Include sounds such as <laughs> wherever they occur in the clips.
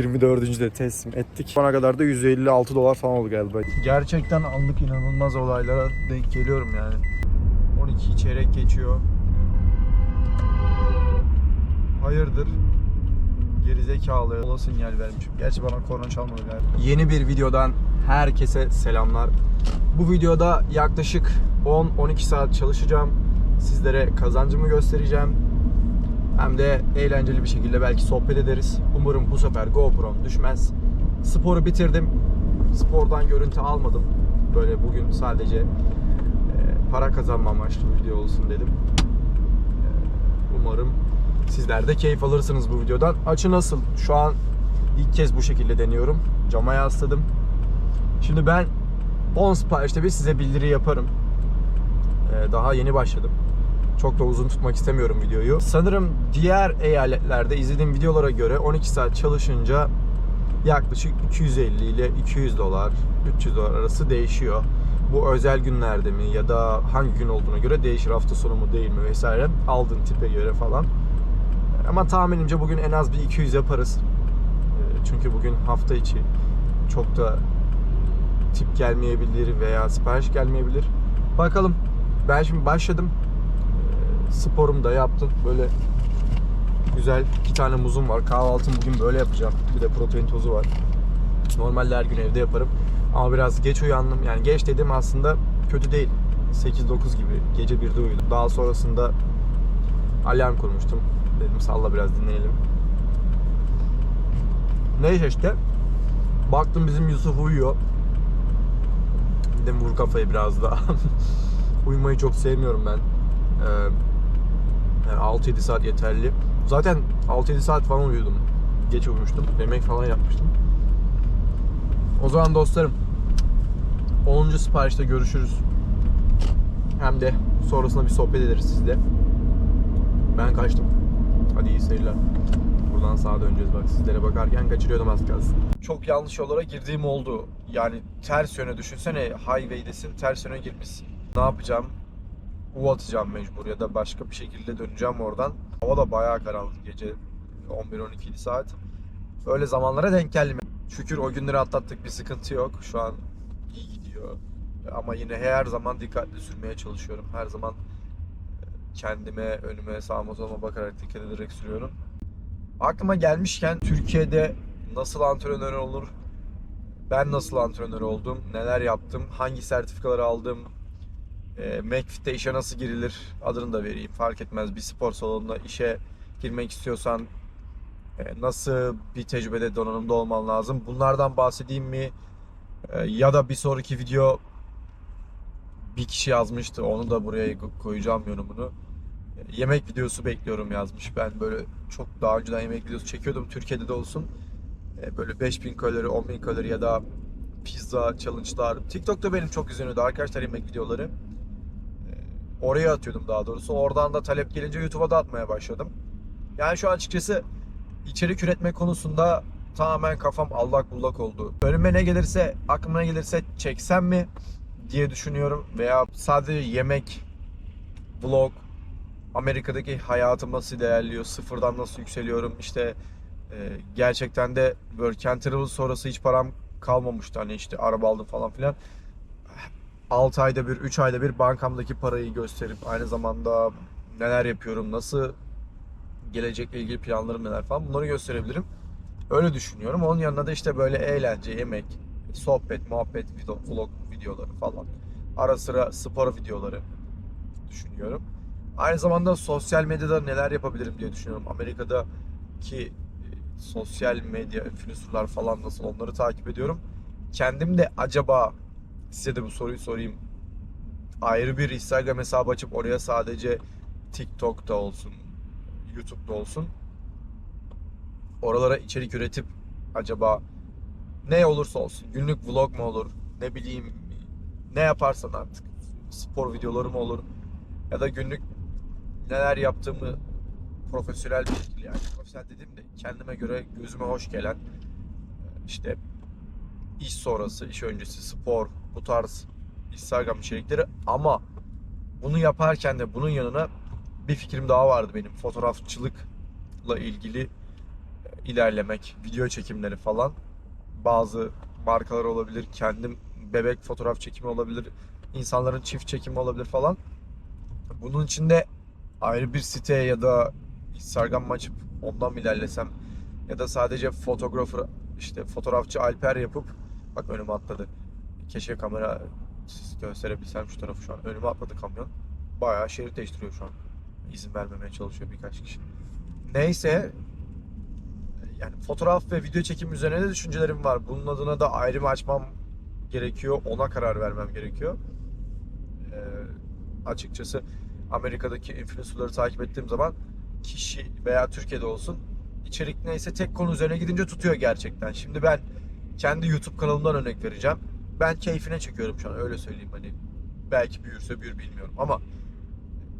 24. de teslim ettik. Bana kadar da 156 dolar falan oldu galiba. Gerçekten anlık inanılmaz olaylara denk geliyorum yani. 12 çeyrek geçiyor. Hayırdır? Gerizekalı. Ola sinyal vermişim. Gerçi bana korna çalmadı galiba. Yeni bir videodan herkese selamlar. Bu videoda yaklaşık 10-12 saat çalışacağım. Sizlere kazancımı göstereceğim. Hem de eğlenceli bir şekilde belki sohbet ederiz. Umarım bu sefer GoPro'm düşmez. Sporu bitirdim. Spordan görüntü almadım. Böyle bugün sadece e, para kazanma amaçlı bir video olsun dedim. E, Umarım sizler de keyif alırsınız bu videodan. Açı nasıl? Şu an ilk kez bu şekilde deniyorum. Cama yasladım. Şimdi ben 10 siparişte bir size bildiri yaparım. E, Daha yeni başladım. Çok da uzun tutmak istemiyorum videoyu. Sanırım diğer eyaletlerde izlediğim videolara göre 12 saat çalışınca yaklaşık 250 ile 200 dolar, 300 dolar arası değişiyor. Bu özel günlerde mi ya da hangi gün olduğuna göre değişir hafta sonu mu değil mi vesaire aldığın tipe göre falan. Ama tahminimce bugün en az bir 200 yaparız. Ee, Çünkü bugün hafta içi çok da tip gelmeyebilir veya sipariş gelmeyebilir. Bakalım. Ben şimdi başladım. Sporumu da yaptım. Böyle güzel iki tane muzum var. Kahvaltımı bugün böyle yapacağım. Bir de protein tozu var. Normalde her gün evde yaparım. Ama biraz geç uyandım. Yani geç dedim aslında kötü değil. 8-9 gibi gece 1'de uyudum. Daha sonrasında alarm kurmuştum. Dedim salla biraz dinleyelim. Neyse işte. Baktım bizim Yusuf uyuyor. Dedim vur kafayı biraz daha. <laughs> Uyumayı çok sevmiyorum ben. Ee, yani 6-7 saat yeterli. Zaten 6-7 saat falan uyudum. Geç uyumuştum. Yemek falan yapmıştım. O zaman dostlarım 10. siparişte görüşürüz. Hem de sonrasında bir sohbet ederiz sizle. Ben kaçtım. Hadi iyi seyirler. Buradan sağa döneceğiz bak sizlere bakarken kaçırıyordum az kalsın. Çok yanlış yollara girdiğim oldu. Yani ters yöne düşünsene highway'desin ters yöne girmişsin. Ne yapacağım? U atacağım mecbur ya da başka bir şekilde döneceğim oradan. Hava da bayağı karanlık gece 11-12 saat. Öyle zamanlara denk geldim. Şükür o günleri atlattık bir sıkıntı yok. Şu an iyi gidiyor. Ama yine her zaman dikkatli sürmeye çalışıyorum. Her zaman e, kendime, önüme, sağıma soluma bakarak dikkat ederek sürüyorum. Aklıma gelmişken Türkiye'de nasıl antrenör olur? Ben nasıl antrenör oldum? Neler yaptım? Hangi sertifikaları aldım? E, McFit'te işe nasıl girilir? Adını da vereyim. Fark etmez. Bir spor salonunda işe girmek istiyorsan e, nasıl bir tecrübede donanımda olman lazım? Bunlardan bahsedeyim mi? E, ya da bir sonraki video bir kişi yazmıştı. Onu da buraya ko- koyacağım yorumunu. E, Yemek videosu bekliyorum yazmış. Ben böyle çok daha önceden yemek videosu çekiyordum. Türkiye'de de olsun. E, Böyle 5000 kalori, 10.000 kalori ya da pizza challenge'lar. TikTok'ta benim çok izleniyordu arkadaşlar yemek videoları. Oraya atıyordum daha doğrusu. Oradan da talep gelince YouTube'a da atmaya başladım. Yani şu an açıkçası içerik üretme konusunda tamamen kafam allak bullak oldu. Önüme ne gelirse, aklıma gelirse çeksem mi diye düşünüyorum. Veya sadece yemek, vlog, Amerika'daki hayatım nasıl ilerliyor, sıfırdan nasıl yükseliyorum. İşte e, gerçekten de Work and Travel sonrası hiç param kalmamıştı. Hani işte araba aldım falan filan. 6 ayda bir, 3 ayda bir bankamdaki parayı gösterip aynı zamanda neler yapıyorum, nasıl gelecekle ilgili planlarım neler falan bunları gösterebilirim. Öyle düşünüyorum. Onun yanında da işte böyle eğlence, yemek, sohbet, muhabbet, video, vlog videoları falan. Ara sıra spor videoları düşünüyorum. Aynı zamanda sosyal medyada neler yapabilirim diye düşünüyorum. Amerika'daki e, sosyal medya influencerlar falan nasıl onları takip ediyorum. Kendim de acaba size de bu soruyu sorayım. Ayrı bir Instagram hesabı açıp oraya sadece TikTok'ta olsun, YouTube'da olsun. Oralara içerik üretip acaba ne olursa olsun günlük vlog mu olur ne bileyim ne yaparsan artık spor videoları mı olur ya da günlük neler yaptığımı profesyonel bir şekilde yani profesyonel dediğim de kendime göre gözüme hoş gelen işte iş sonrası, iş öncesi spor bu tarz Instagram içerikleri ama bunu yaparken de bunun yanına bir fikrim daha vardı benim fotoğrafçılıkla ilgili ilerlemek, video çekimleri falan. Bazı markalar olabilir, kendim bebek fotoğraf çekimi olabilir, insanların çift çekimi olabilir falan. Bunun için de ayrı bir site ya da Instagram açıp ondan ilerlesem ya da sadece fotoğrafır işte fotoğrafçı Alper yapıp bak önüme atladı. Keşke kamera gösterebilsem şu tarafı şu an. Önüme atladı kamyon. Bayağı şerit değiştiriyor şu an. İzin vermemeye çalışıyor birkaç kişi. Neyse yani fotoğraf ve video çekim üzerine de düşüncelerim var. Bunun adına da ayrı mı açmam gerekiyor. Ona karar vermem gerekiyor. Ee, açıkçası Amerika'daki influencerları takip ettiğim zaman kişi veya Türkiye'de olsun içerik neyse tek konu üzerine gidince tutuyor gerçekten. Şimdi ben kendi YouTube kanalımdan örnek vereceğim. Ben keyfine çekiyorum şu an öyle söyleyeyim hani. Belki büyürse büyür bilmiyorum ama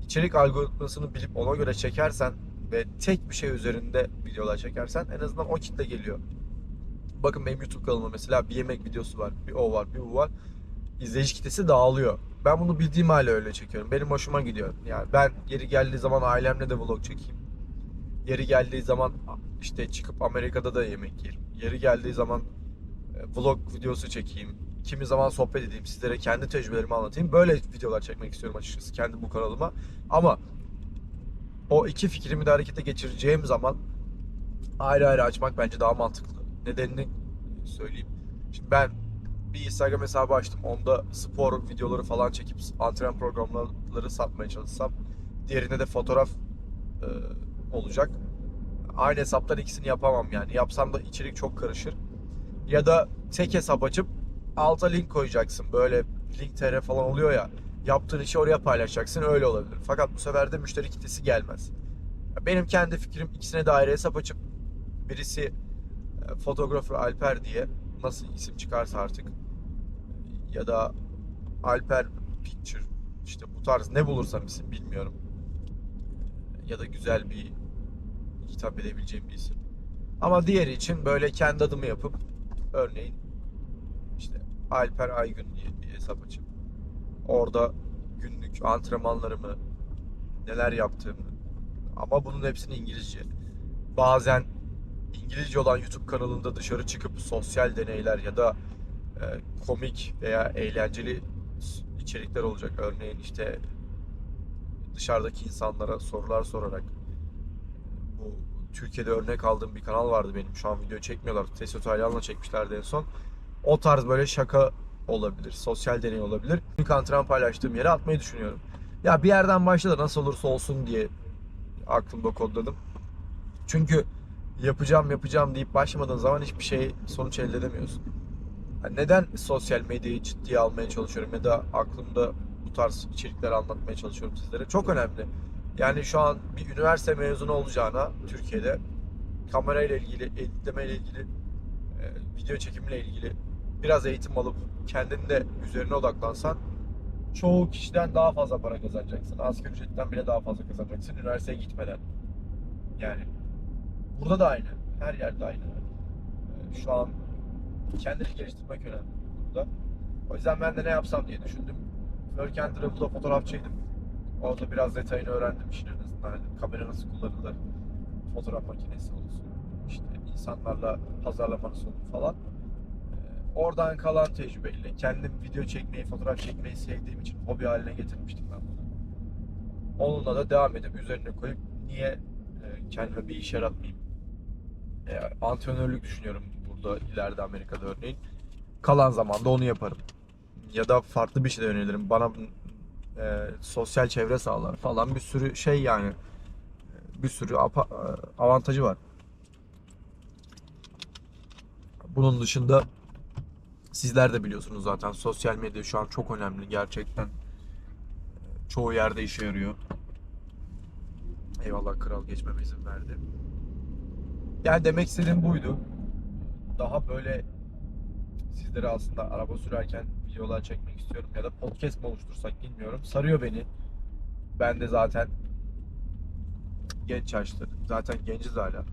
içerik algoritmasını bilip ona göre çekersen ve tek bir şey üzerinde videolar çekersen en azından o kitle geliyor. Bakın benim YouTube kanalıma mesela bir yemek videosu var, bir o var, bir bu var. İzleyici kitlesi dağılıyor. Ben bunu bildiğim halde öyle çekiyorum. Benim hoşuma gidiyor. Yani ben yeri geldiği zaman ailemle de vlog çekeyim. Yeri geldiği zaman işte çıkıp Amerika'da da yemek yerim. Yeri geldiği zaman e, vlog videosu çekeyim. Kimi zaman sohbet edeyim, sizlere kendi tecrübelerimi anlatayım. Böyle videolar çekmek istiyorum açıkçası kendi bu kanalıma. Ama o iki fikrimi de harekete geçireceğim zaman ayrı ayrı açmak bence daha mantıklı. Nedenini söyleyeyim. Şimdi ben bir Instagram hesabı açtım. Onda spor videoları falan çekip antrenman programları satmaya çalışsam. Diğerinde de fotoğraf e, olacak. Aynı hesaptan ikisini yapamam yani. Yapsam da içerik çok karışır. Ya da tek hesap açıp alta link koyacaksın. Böyle link tr falan oluyor ya. Yaptığın işi oraya paylaşacaksın. Öyle olabilir. Fakat bu sefer de müşteri kitlesi gelmez. Benim kendi fikrim ikisine de ayrı hesap açıp birisi e, fotoğrafır Alper diye nasıl isim çıkarsa artık ya da Alper Picture işte bu tarz ne bulursam isim bilmiyorum. Ya da güzel bir hitap edebileceğim bir isim. Ama diğeri için böyle kendi adımı yapıp örneğin Alper Aygün diye bir hesap açıp orada günlük antrenmanlarımı neler yaptığımı ama bunun hepsini İngilizce. Bazen İngilizce olan YouTube kanalında dışarı çıkıp sosyal deneyler ya da e, komik veya eğlenceli içerikler olacak. Örneğin işte dışarıdaki insanlara sorular sorarak bu Türkiye'de örnek aldığım bir kanal vardı benim. Şu an video çekmiyorlar. Teso Taylan'la çekmişlerdi en son. O tarz böyle şaka olabilir. Sosyal deney olabilir. İlk antrenman paylaştığım yere atmayı düşünüyorum. Ya bir yerden başla da nasıl olursa olsun diye aklımda kodladım. Çünkü yapacağım yapacağım deyip başlamadığın zaman hiçbir şey sonuç elde edemiyorsun. Yani neden sosyal medyayı ciddiye almaya çalışıyorum ya da aklımda bu tarz içerikler anlatmaya çalışıyorum sizlere? Çok önemli. Yani şu an bir üniversite mezunu olacağına Türkiye'de kamerayla ilgili, editleme ile ilgili, e, video çekimle ilgili biraz eğitim alıp kendin de üzerine odaklansan çoğu kişiden daha fazla para kazanacaksın. Asgari ücretten bile daha fazla kazanacaksın üniversiteye gitmeden. Yani burada da aynı. Her yerde aynı. Ee, Şu an kendini geliştirmek önemli burada. O yüzden ben de ne yapsam diye düşündüm. Work and Travel'da fotoğrafçıydım. Orada biraz detayını öğrendim işin en azından. Hani kamera nasıl kullanılır, fotoğraf makinesi olsun, işte insanlarla pazarlama nasıl olur falan. Oradan kalan tecrübeyle kendim video çekmeyi, fotoğraf çekmeyi sevdiğim için hobi haline getirmiştim ben bunu. Onunla da devam edip üzerine koyup niye e, kendime bir iş yaratmayayım? E, antrenörlük düşünüyorum burada ileride Amerika'da örneğin. Kalan zamanda onu yaparım. Ya da farklı bir şeye yönelirim. Bana e, sosyal çevre sağlar falan bir sürü şey yani. Bir sürü e, avantajı var. Bunun dışında sizler de biliyorsunuz zaten sosyal medya şu an çok önemli gerçekten. Çoğu yerde işe yarıyor. Eyvallah kral geçmeme izin verdi. Yani demek istediğim buydu. Daha böyle sizlere aslında araba sürerken videolar çekmek istiyorum ya da podcast mı oluştursak bilmiyorum. Sarıyor beni. Ben de zaten genç yaşta. Zaten genciz hala.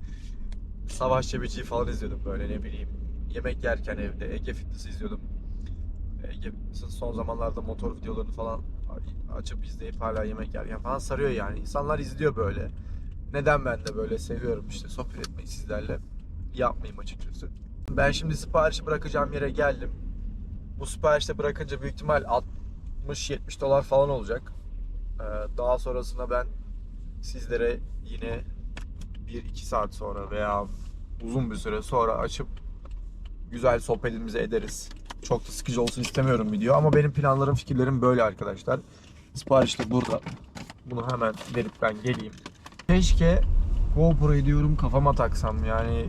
<laughs> Savaş Çebeci'yi falan izliyordum böyle ne bileyim. Yemek yerken evde Ege Fitness izliyordum. Ege Fitness'ın son zamanlarda motor videolarını falan açıp izleyip hala yemek yerken falan sarıyor yani. İnsanlar izliyor böyle. Neden ben de böyle seviyorum işte sohbet etmeyi sizlerle. Yapmayayım açıkçası. Ben şimdi siparişi bırakacağım yere geldim. Bu siparişte bırakınca büyük ihtimal 60-70 dolar falan olacak. Ee, daha sonrasında ben sizlere yine 1-2 saat sonra veya uzun bir süre sonra açıp güzel sohbetimizi ederiz. Çok da sıkıcı olsun istemiyorum video ama benim planlarım, fikirlerim böyle arkadaşlar. Sipariş de burada. Bunu hemen verip ben geleyim. Keşke GoPro'yu diyorum kafama taksam yani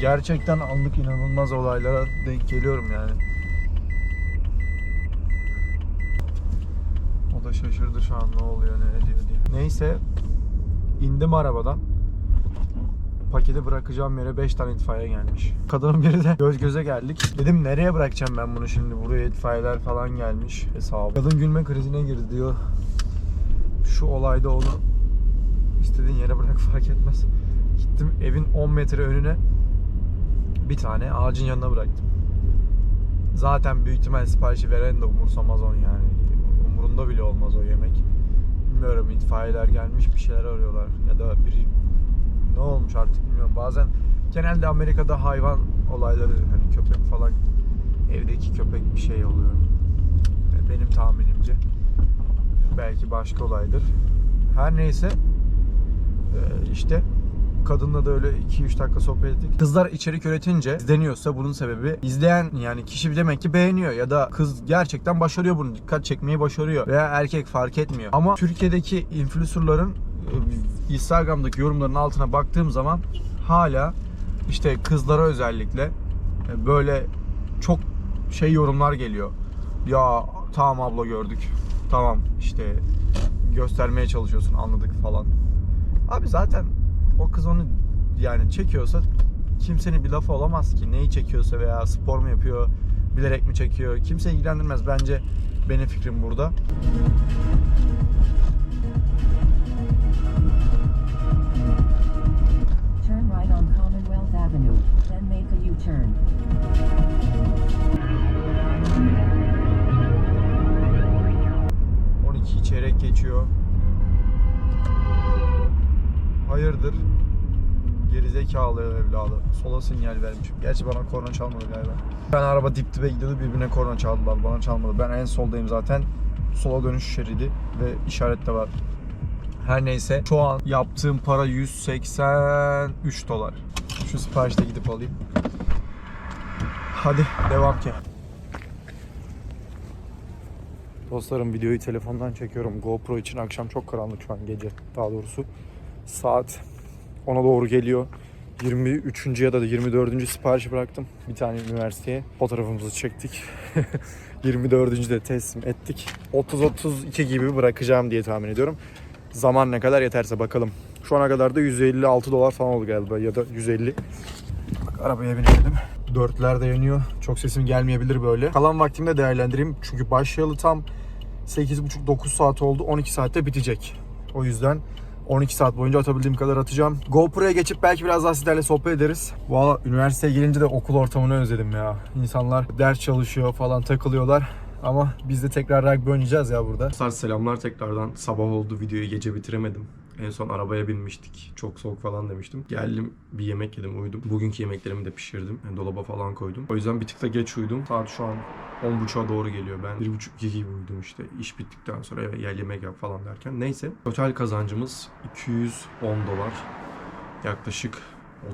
gerçekten anlık inanılmaz olaylara denk geliyorum yani. O da şaşırdı şu an ne oluyor ne ediyor diye. Neyse indim arabadan. Paketi bırakacağım yere 5 tane itfaiye gelmiş. Kadının biri de göz göze geldik. Dedim nereye bırakacağım ben bunu şimdi? Buraya itfaiyeler falan gelmiş hesabı. Kadın gülme krizine girdi diyor. Şu olayda onu istediğin yere bırak fark etmez. Gittim evin 10 metre önüne bir tane ağacın yanına bıraktım. Zaten büyük ihtimal siparişi veren de umursamaz onu yani. Umurunda bile olmaz o yemek. Bilmiyorum itfaiyeler gelmiş bir şeyler arıyorlar ya da biri ne olmuş artık bilmiyorum. Bazen genelde Amerika'da hayvan olayları hani köpek falan evdeki köpek bir şey oluyor. Benim tahminimce. Belki başka olaydır. Her neyse ee, işte kadınla da öyle 2-3 dakika sohbet ettik. Kızlar içerik üretince izleniyorsa bunun sebebi izleyen yani kişi demek ki beğeniyor ya da kız gerçekten başarıyor bunu. Dikkat çekmeyi başarıyor veya erkek fark etmiyor. Ama Türkiye'deki influencerların e, Instagram'daki yorumların altına baktığım zaman hala işte kızlara özellikle e, böyle çok şey yorumlar geliyor. Ya tamam abla gördük. Tamam işte göstermeye çalışıyorsun anladık falan. Abi zaten o kız onu yani çekiyorsa kimsenin bir lafı olamaz ki. Neyi çekiyorsa veya spor mu yapıyor, bilerek mi çekiyor kimse ilgilendirmez. Bence benim fikrim burada. Then make a U-turn. Hı. 12 çeyrek geçiyor. Hayırdır? Gerizekalı evladı. Sola sinyal vermişim. Gerçi bana korna çalmadı galiba. Ben araba dip dibe gidiyordu birbirine korna çaldılar. Bana çalmadı. Ben en soldayım zaten. Sola dönüş şeridi ve işaret de var. Her neyse şu an yaptığım para 183 dolar. Şu siparişte gidip alayım. Hadi devam ki. Dostlarım videoyu telefondan çekiyorum. GoPro için akşam çok karanlık şu an gece daha doğrusu. Saat 10'a doğru geliyor. 23. ya da 24. sipariş bıraktım bir tane üniversiteye. Fotoğrafımızı çektik. <laughs> 24. de teslim ettik. 30-32 gibi bırakacağım diye tahmin ediyorum. Zaman ne kadar yeterse bakalım. Şu ana kadar da 156 dolar falan oldu galiba ya da 150. Bak arabaya binelim. Dörtler de yanıyor. Çok sesim gelmeyebilir böyle. Kalan vaktimi de değerlendireyim. Çünkü başlayalı tam 8,5-9 saat oldu. 12 saatte bitecek. O yüzden 12 saat boyunca atabildiğim kadar atacağım. GoPro'ya geçip belki biraz daha sizlerle sohbet ederiz. Valla üniversiteye gelince de okul ortamını özledim ya. İnsanlar ders çalışıyor falan takılıyorlar. Ama biz de tekrar rugby oynayacağız ya burada. Dostlar selamlar tekrardan. Sabah oldu videoyu gece bitiremedim. En son arabaya binmiştik. Çok soğuk falan demiştim. Geldim bir yemek yedim uyudum. Bugünkü yemeklerimi de pişirdim. Yani dolaba falan koydum. O yüzden bir tık da geç uyudum. Saat şu an 10.30'a doğru geliyor. Ben 1.30-2 gibi uyudum işte. İş bittikten sonra eve gel yemek yap falan derken. Neyse. Total kazancımız 210 dolar. Yaklaşık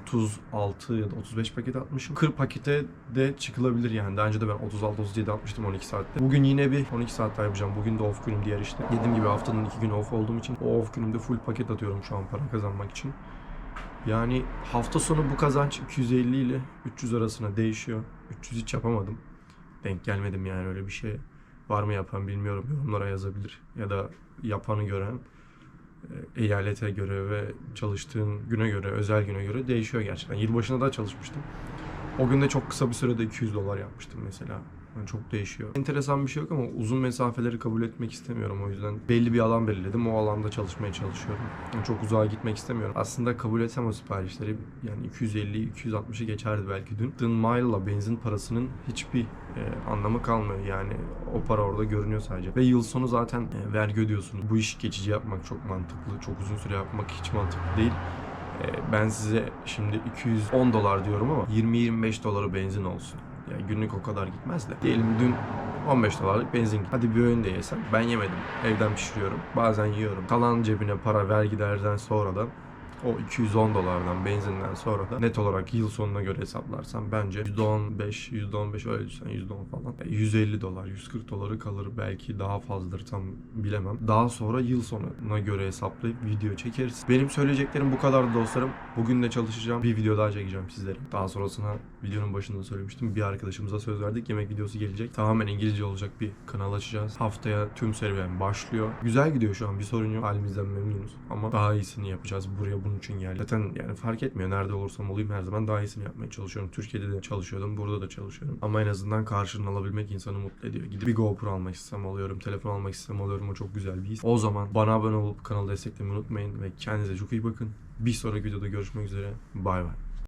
36 ya da 35 paket atmışım. 40 pakete de çıkılabilir yani. Daha önce de ben 36-37 atmıştım 12 saatte. Bugün yine bir 12 saat daha yapacağım. Bugün de off günüm diğer işte. Dediğim gibi haftanın 2 günü off olduğum için o off günümde full paket atıyorum şu an para kazanmak için. Yani hafta sonu bu kazanç 250 ile 300 arasına değişiyor. 300 hiç yapamadım. Denk gelmedim yani öyle bir şey. Var mı yapan bilmiyorum. Yorumlara yazabilir. Ya da yapanı gören eyalete göre ve çalıştığın güne göre, özel güne göre değişiyor gerçekten. Yılbaşında da çalışmıştım. O gün de çok kısa bir sürede 200 dolar yapmıştım mesela. Yani çok değişiyor. Enteresan bir şey yok ama uzun mesafeleri kabul etmek istemiyorum o yüzden. Belli bir alan belirledim. O alanda çalışmaya çalışıyorum. Yani çok uzağa gitmek istemiyorum. Aslında kabul etsem o siparişleri yani 250-260'ı geçerdi belki dün. Dün mile'la benzin parasının hiçbir e, anlamı kalmıyor. Yani o para orada görünüyor sadece. Ve yıl sonu zaten e, vergi ödüyorsunuz. Bu işi geçici yapmak çok mantıklı. Çok uzun süre yapmak hiç mantıklı değil. E, ben size şimdi 210 dolar diyorum ama 20-25 doları benzin olsun. Yani günlük o kadar gitmez de. Diyelim dün 15 dolarlık benzin. Hadi bir öğün de yesem. Ben yemedim. Evden pişiriyorum. Bazen yiyorum. Kalan cebine para vergilerden sonra da o 210 dolardan benzinden sonra da net olarak yıl sonuna göre hesaplarsam bence %15, %15 öyle düşsen %10 falan. E, 150 dolar, 140 doları kalır belki daha fazladır tam bilemem. Daha sonra yıl sonuna göre hesaplayıp video çekeriz. Benim söyleyeceklerim bu kadar dostlarım. Bugün de çalışacağım. Bir video daha çekeceğim sizlere. Daha sonrasına videonun başında söylemiştim. Bir arkadaşımıza söz verdik. Yemek videosu gelecek. Tamamen İngilizce olacak bir kanal açacağız. Haftaya tüm serüven başlıyor. Güzel gidiyor şu an. Bir sorun yok. Halimizden memnunuz. Ama daha iyisini yapacağız. Buraya bunun için geldik. Zaten yani fark etmiyor. Nerede olursam olayım her zaman daha iyisini yapmaya çalışıyorum. Türkiye'de de çalışıyordum. Burada da çalışıyorum. Ama en azından karşılığını alabilmek insanı mutlu ediyor. Gidip bir GoPro almak istem alıyorum. Telefon almak istem alıyorum. O çok güzel bir his. O zaman bana abone olup kanalı desteklemeyi unutmayın. Ve kendinize çok iyi bakın. Bir sonraki videoda görüşmek üzere. Bay bay.